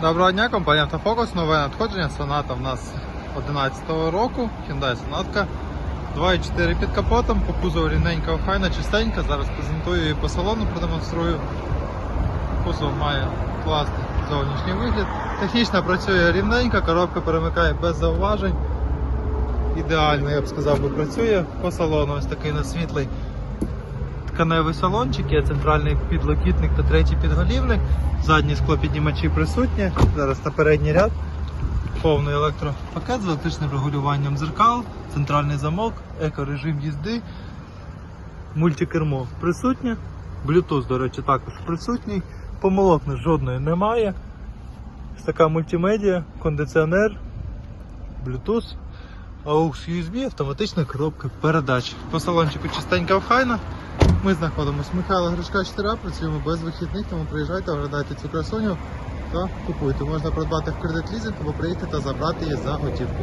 Доброго дня, компанія Автофокус, нове надходження. Соната в нас 11-го року. Hyundai Sonata 2.4 під капотом, по кузову рівненька, охайна, чистенька. Зараз презентую її по салону, продемонструю. Кузов має класний зовнішній вигляд. Технічно працює рівненько, коробка перемикає без зауважень. Ідеально, я б сказав, би працює по салону. Ось такий на світлий тканевий салончик, є центральний підлокітник та третій підголівник. Задні склопіднімачі присутні. Зараз на передній ряд. Повний електропакет з електричним регулюванням дзеркал, центральний замок, екорежим їзди, мультикермо присутнє. Bluetooth, до речі, також присутній. Помилок жодної немає. Така мультимедіа, кондиціонер, Bluetooth. AUX USB, автоматична коробка передач. По салончику чистенька охайна. Ми знаходимося Михайла Гришка 4 працюємо без вихідних, тому приїжджайте, оглядайте цю красуню та купуйте. Можна придбати в кредит лізинг або приїхати та забрати її за готівку.